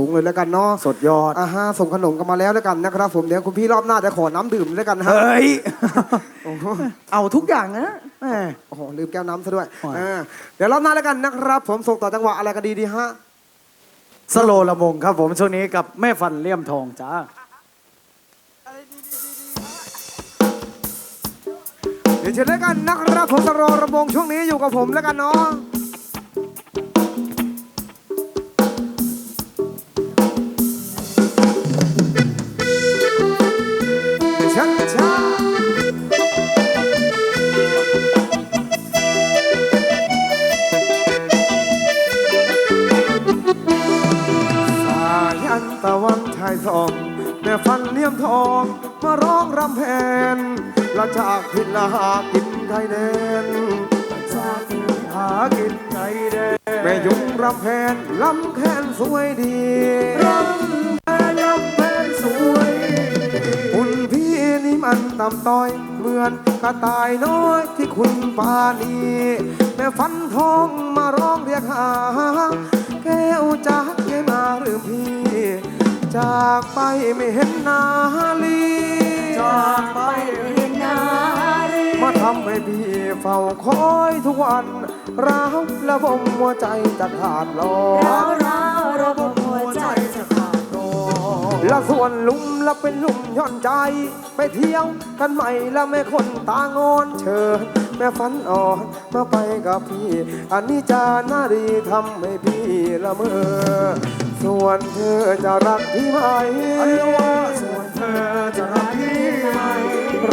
ถุงเลยแล้วกันเนาะสดยอดอ่าฮะส่งขนมกันมาแล้วแล้วกันนะครับผมเดี๋ยวคุณพี่รอบหน้าจะขอน้ำดื่มแล้วกันฮะเฮ้ย โอ้โหเอาทุกอย่างนะแหม โอ้โหลืมแก้วน้ำซะด้วยโอ้ยอ่าเดี๋ยวรอบหน้าแล้วกันนะครับผมส่งต่อจังหวะอะไรกันดีดีฮะสโลละมงครับผมช่วงนี้กับแม่ฟันเลี่ยมทองจ้าเดี๋ยวเชิญแล้วกันนะครับผมสรอระบงช่วงนี้อยู่กับผมแล้วกันเนาะ มทองมาร้องรำแพนละจากพินละหากินไทยแดนจากที่หากินไงเด้แม่ยุงรำแพนลำแคนสวยดีรำแพนรำแพนสวยหุ่นพี่นี่มันต่ำต้อยเหมือนกระต่ายน้อยที่คุณปานีแม่ฟันทองมาร้องเรียกหาแก้วจากเกมาหรือพี่ จากไปไม่เห็นนาลี จากไปเห็นนารีมาทำให้พี่เฝ้าคอยทุกวันร้าวและบมหัวใจจะขาดลอร้าวร้าวระบบหัวใจจะขาดและส่วนลุมและเป็นลุมย่อนใจ ไปเที่ยวกันใหม่และแม่คนตางอนเชิญแม่ฝันอ่อนมาไปกับพี่ อันนี้จานารีทำให้พี่ละเมอส่วนเธอจะรักพี่ไหมอันว่าส่วนเธอจะรักพี่ไหม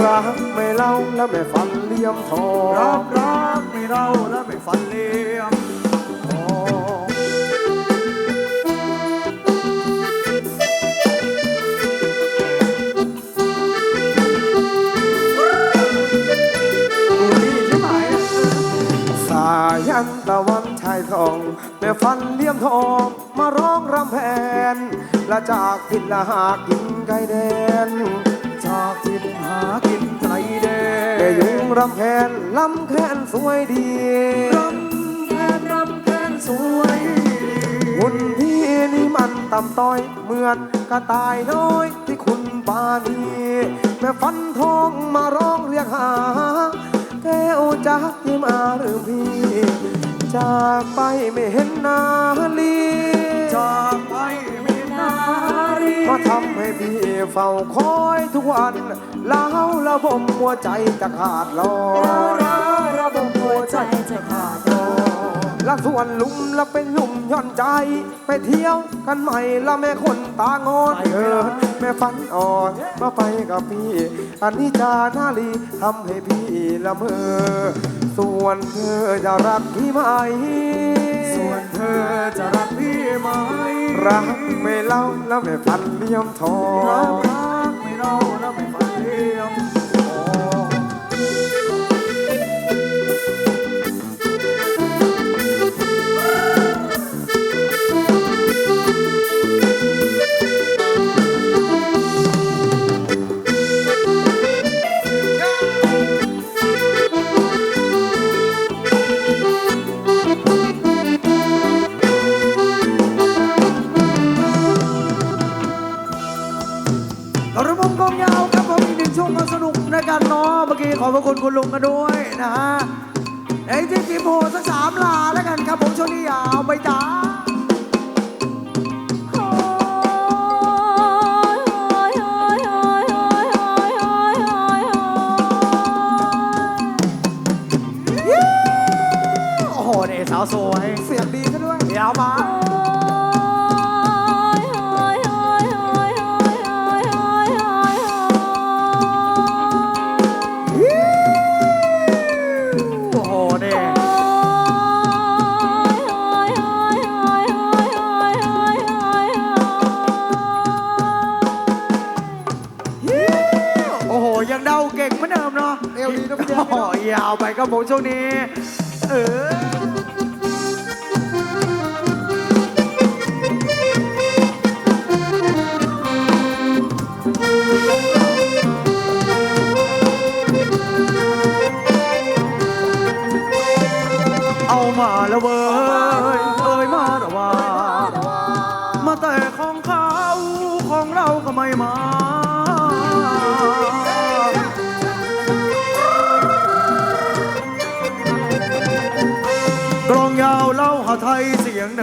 รักไม่เล่าและแม่ฝันเลี่ยมทองรักรักไม่เราและไม่ฟันเลี่ยมทองดูดีใช่ไหมสายันตะวันชายทองแม่ฟันเลี่ยมทองมาร้องรำแพนและจากพินละหากินไก่แดน จากทินหากินไกลแดแม่นยุงรำแพนลำแคนสวยดีรำแทนรำแทนสวยหุ่นพี่นี่มันต่ำต้อยเหมือนกระต่ายน้อยที่คุณปานีแม่ฟันทองมาร้องเรียกหาแก้วจากที่มาหรือพี่จากไปไม่เห็นนาลีจากไปไม่ นารีมาทำให้พี่เฝ้าคอยทุกวันแล้วระบมหัวใจจะขาดลอร้าวร้าวระบบหัวใจจะขาดและส่วนลุมและเป็นลุมย่อนใจ ไปเที่ยวกันใหม่ละแม่คนตางอนเถิดแม่ฝันอ่อนมาไปกับพี่ อันนี้จานาลีทำให้พี่ละเมอส่วนเธอจะรักพี่ไหม ส่วนเธอจะรักพี่ไหม รักไม่เล่าแล้วไม่ฟันเลี่ยมทองรักไม่เล่าแล้วไม่าวสวย เสียงดีซะด้วยยาวมาโอ้โหนี่โอ้โห ยังเดาเก่งเหมือนเดิมเนาะเอวดีนะพี่เจโอ้โหยาวไปครับผมช่วงนี้ เออ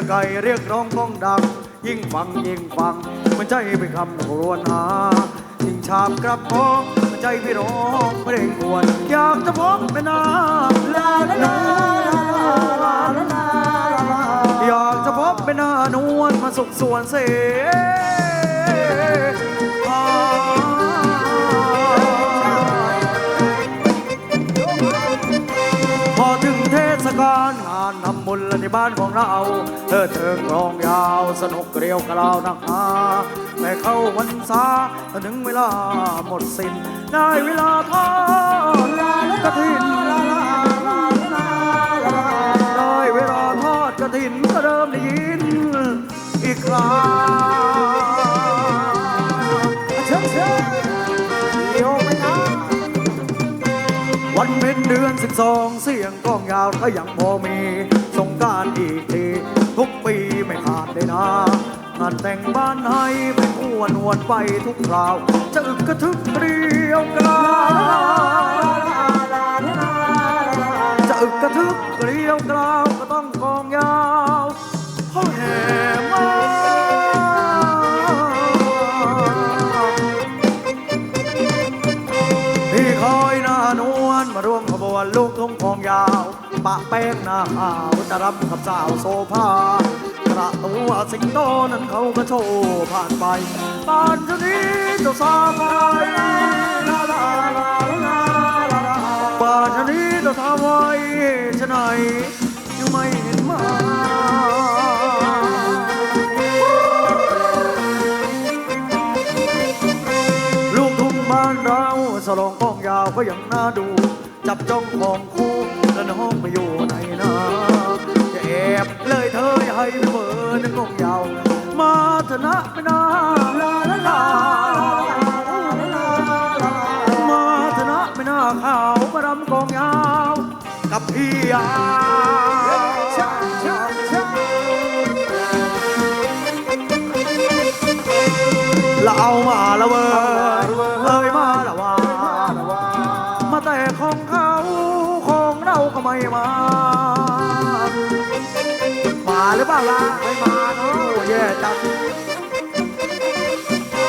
ไก่เรียกร้องก้องดัง ยิ่งฟังยิ่งฟัง มันใจเป็นคำครวญหาชิงชามกระพองมันใจพี่ร้องเพลงควรอยากจะพบเป็นนาลาลาลาลาลาอยากจะพบเป็นนานวลมาสุขสวนเสพาพอถึงเทศกาล ทำบุญในบ้านของเราเธอเทิงรองยาวสนุกเกลียวกราวนักหาแต่เข้าพรรษาถึงเวลาหมดสิ้น ได้เวลาทอดกระถินได้เวลาทอดกระถินก็เริ่มได้ยิน อีกครั้งเชิญเชิญโยไปนะวันเป็นเดือนสิบสองเสียงกองยาวก็ยังพอมี การอีกที ทุกปีไม่ขาดเลยนะงานแต่งบ้านให้เป็นอ้วนวนไปทุกคราว จะอึกกระทึกเรียวกราวจะอึกกระทึกเกลียวกราวก็ต้องกองยาวเขาแห่ะแป้งหน้าขาวจะรับกับสาวโซภากระตัวสิงโตนั้นเขาก็โชว์ผ่านไปตอนเท่านี้เจ้าสาวไปป่านเท่านี้เจ้าสาวไว้ชะไหนยังไม่เห็นมาลูกทุ่งบ้านเราสลองกองยาวก็ยังน่าดู จับจ้องของคู่และน้องไปอยู่ไหนนะจะแอบเลยเธออย่าให้เบอร์นึกกองยาวมาเถอะนะไม่นาลาลาลามาเถอะนะไม่น่าขาวมารำกองยาวกับพี่ยาเราเอามาละเว้ย ล่าล่ะไม่มาเนาะโอ้แย่จัง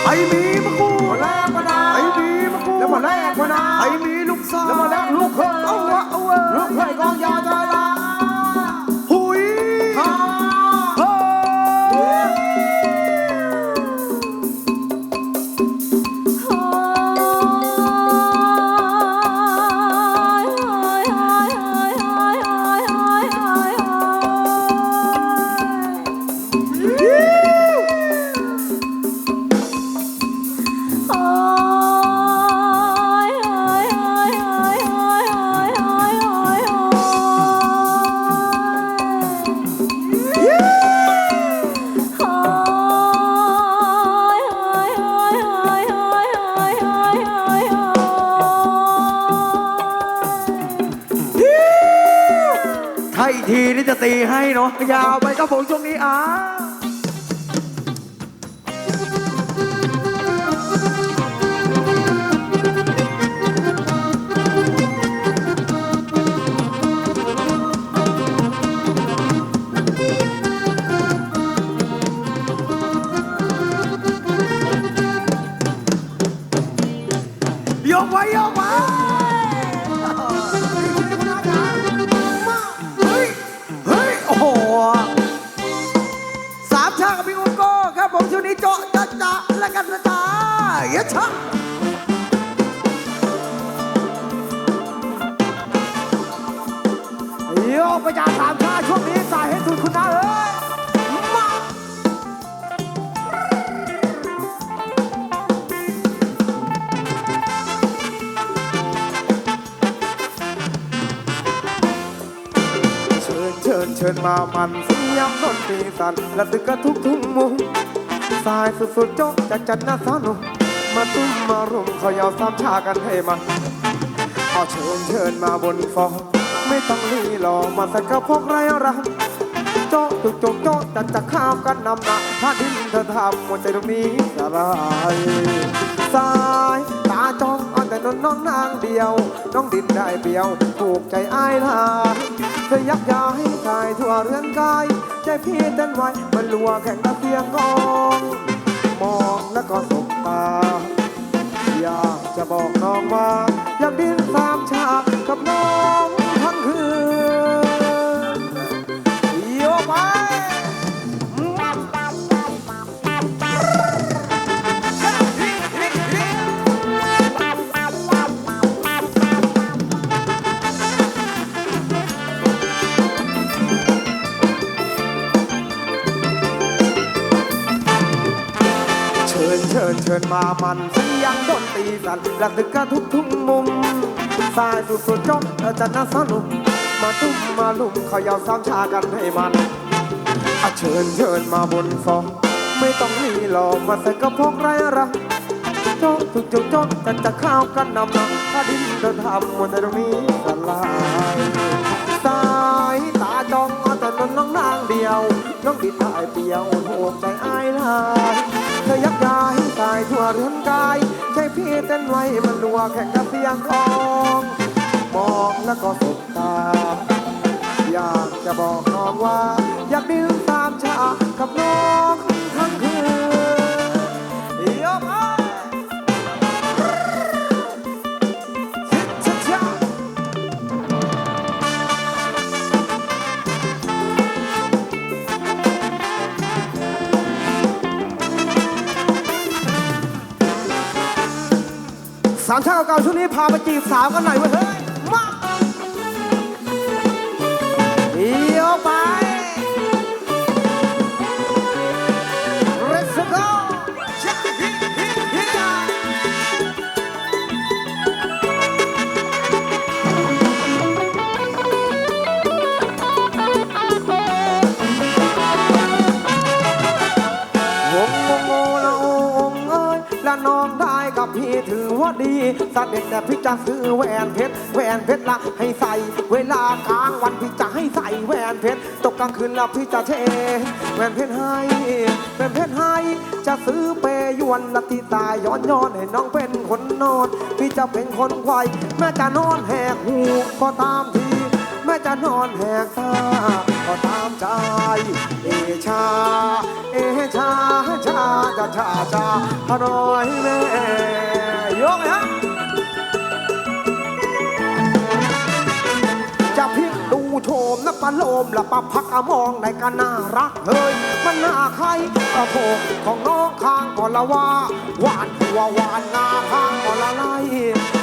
ไอ้มีมะกูแลกมานาไอ้มีมะกูแล้วมาแลกมานาไอ้มีลูกสาวแล้วมาแลกลูกเคยเอาวะเอาวะลูกเคยกองยาวใจ ตีให้เนาะยาวไปครับผมช่วงนี้อ่า ชิญเชิญมามันเสียงดนตรีสั่นและตึกกระทุกทุ่งมุงสายสุดๆโจ๊กจัดจัดนะสานุมาตุ้มมารุมเขายาวสามชากันให้มาเอาเชิญเชิญมาบนฟองไม่ต้องรีรอมาสักกระพกไรรำโจ๊ะจุกจุกโจ๊ะจะจะข้าวกันนำหนักถ้าดินเธอทำหัวใจตรงนี้สลายสาย จ้องอ่อนแต่นนน้องนางเดียว น้องดินได้เปียว ถูกใจอ้ายลาเธอยักย้ายกายทั่วเรือนกาย ใจพี่เต้นไวมันลัวแข่งกับเสียงกองมองแล้วก็สบตา อยากจะบอกน้องว่า อยากดินสามชากับน้อง ญเชิญเชิญมามันเสียงดนตรีสั่นระทึกกระทุกทุกมุม สายสุดสุดจบจะน่าสนุก มาตุ้มมาลุ่มเขายาวสามชากันให้มันอเชิญเชิญมาบนฟอง ไม่ต้องมีหลอกมาใส่กระพกไรรักโจ๊กจุกจุกจ๊กจะจะข้าวกันนำนักถ้าดินเดินทำหมดแต่ตรงนี้สลายสายตาจ้องแต่นนน้องนางเดียว น้องดิดถ่ายเปียวโหกใจอายลายเธอยักย้ากาย ทั่วเรือนกายใจพี่เต้นไว้มันรัวแข่งกับเสียงกลองมองแล้วก็สบตา อยากจะบอกน้องว่า อยากดื่มตามชากับน้องทั้งคืนยกเอา สามชาติเก่าๆช่วงนี้พาไปจีบสาวกันหน่อยเว้ย ให้ใส่เวลากลางวันพี่จะให้ใส่แหวนเพชรตกกลางคืนละพี่จะเทแหวนเพชรให้แหวนเพชรให้จะซื้อเปยวนละที่ตายย้อนย้อนให้น้องเป็นคนนอน พี่จะเป็นคนควายแม่จะนอนแหกหูก็ตามทีแม่จะนอนแหกตาก็ตามใจเอชา เอชาชาชาชาชาพะน้อยแม่ยกฮะ ปลาโลมและปลาพักอมองในกันน่ารักเฮ้ยมันน่าใครกระโปของน้องข้างก่อนละว่าหวานหัวหวานนาข้างก่อนละไล่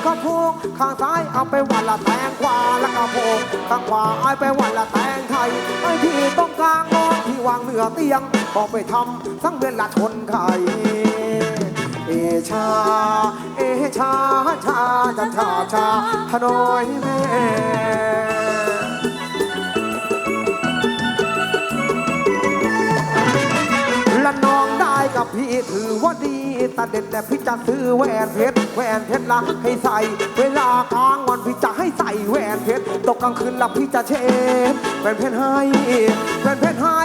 กระโปงข้างซ้ายเอาไปวันละแตงกวาและกระโปงข้างขวาเอาไปวันละแตงไทยไอ้ที่ต้องกลางน้องที่วางเหนือเตียงบอกไปทำสังเวียนละชนไข่เอชา เอชาชาชาชาชาฮานอยแม่ กับพี่ถือว่าดีตาเด็ดแต่พี่จะซื้อแหวนเพชรแหวนเพชรละให้ใส่ เวลากลางวันพี่จะให้ใส่แหวนเพชรตกกลางคืนละพี่จะเช็ดแหวนเพชรให้แหวนเพชรให้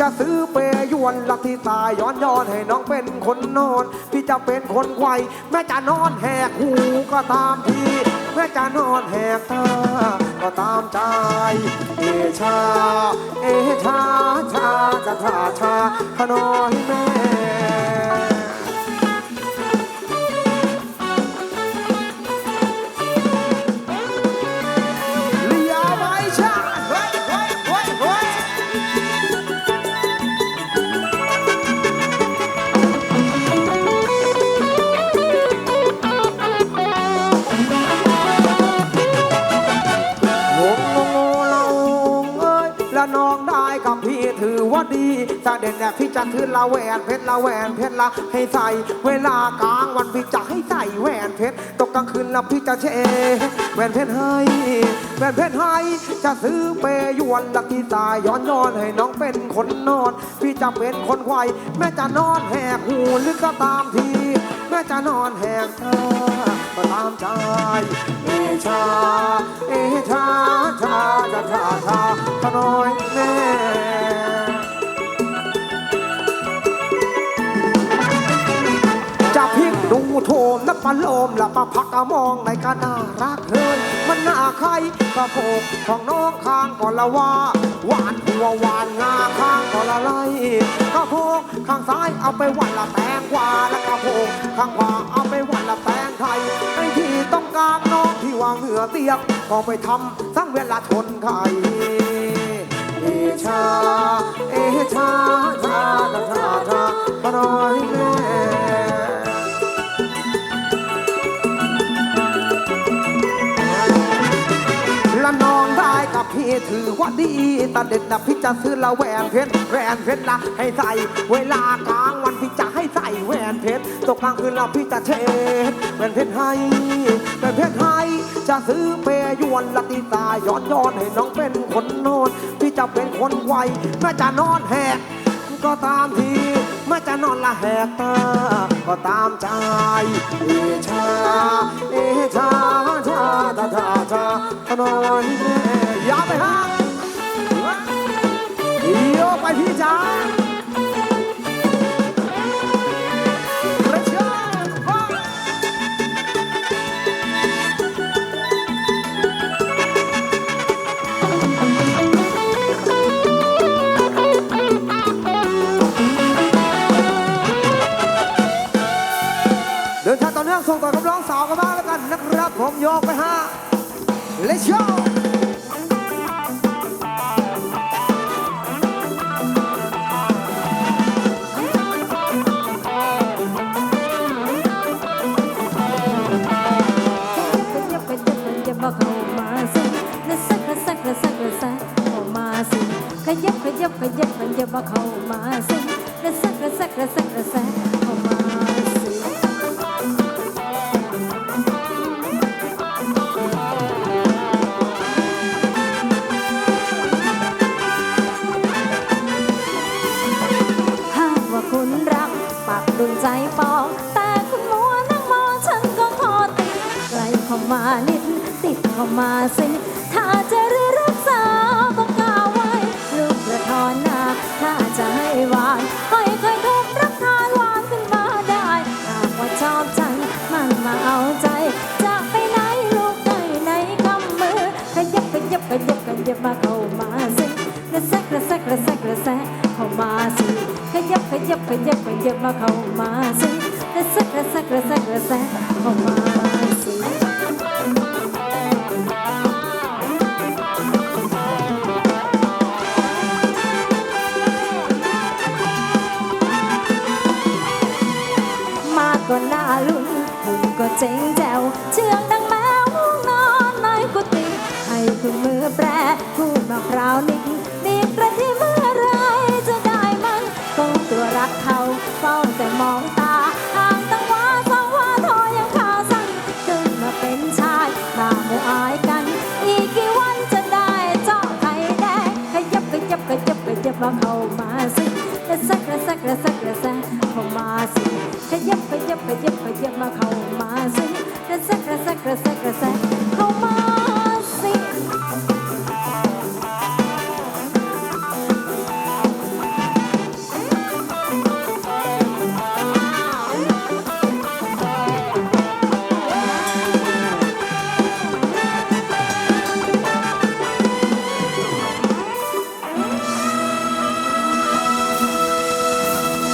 จะซื้อเปยยวนละที่ตายย้อนย้อนให้น้องเป็นคนนอน พี่จะเป็นคนไวแม่จะนอนแหกหูก็ตามทีแม่จะนอนแหกตาก็ตามใจ เอชา เอชาชาจะชาชาขน้อยแม่ ดีสเด็จเนี่ยพี่จะถือละแหวนเพชรละแหวนเพชรละให้ใส่ เวลากลางวันพี่จะให้ใส่แหวนเพชรตกกลางคืนละพี่จะเชแหวนเพชรให้แหวนเพชรให้จะซื้อเปยยวนละที่ตายย้อนย้อนให้น้องเป็นคนนอน พี่จะเป็นคนควายแม่จะนอนแหกหูหรือก็ตามทีแม่จะนอนแหกตาก็ตามใจเอชาเอชาชาชาชาชาขน้อย โถมนับปลาโลมละปลาพักกะมองในก็น่ารักเฮ้ยมันน่าใครกระโปกของน้องข้างก่อละว่าหวานหัวหวานงาข้างก่อละไลกระโปกข้างซ้ายเอาไปหวันละแตงกวาและกระโปกข้างขวาเอาไปหวันละแตงไทยไอ้ที่ต้องการน้องที่วางเหงื่อเตียกก็ไปทำตั้งเวลาชนไข่ กับพี่ถือว่าดีตาเด็ดนะพี่จะซื้อละแหวนเพชรแหวนเพชรละให้ใส่เวลากลางวันพี่จะให้ใส่แหวนเพชรตกกลางคืนเราพี่จะเช็ดแหวนเพชรให้แหวนเพชรให้จะซื้อเปยยวนละตีตาย้อนย้อนให้น้องเป็นคนนอนพี่จะเป็นคนไวแม่จะนอนแหกก็ตามทีเมื่อจะนอนละแหกตาก็ตามใจเอชาเอชาชาชาชาชานอนแม่อย พี่จ๋าประชาชนเดินทางต่อเนื่องส่งต่อกับน้องสาวกันบ้างแล้วกันนะครับผมโยกไปฮะเล มาเข้ามาสิและสักและสักและสักและสักเข้ามาสิหากว่าคุณรักปักดวงใจปอง แต่คุณมัวนั่งมองฉันก็ขอติดใกล้เข้ามานิดติดเข้ามาสิ ยับมาเข้ามาสิกระแซกระแซกระแซกระแซกเข้ามาสิขยับขยับขยับขยับมาเข้ามาสิกระแซกระแซกระแซกระแซกเข้ามา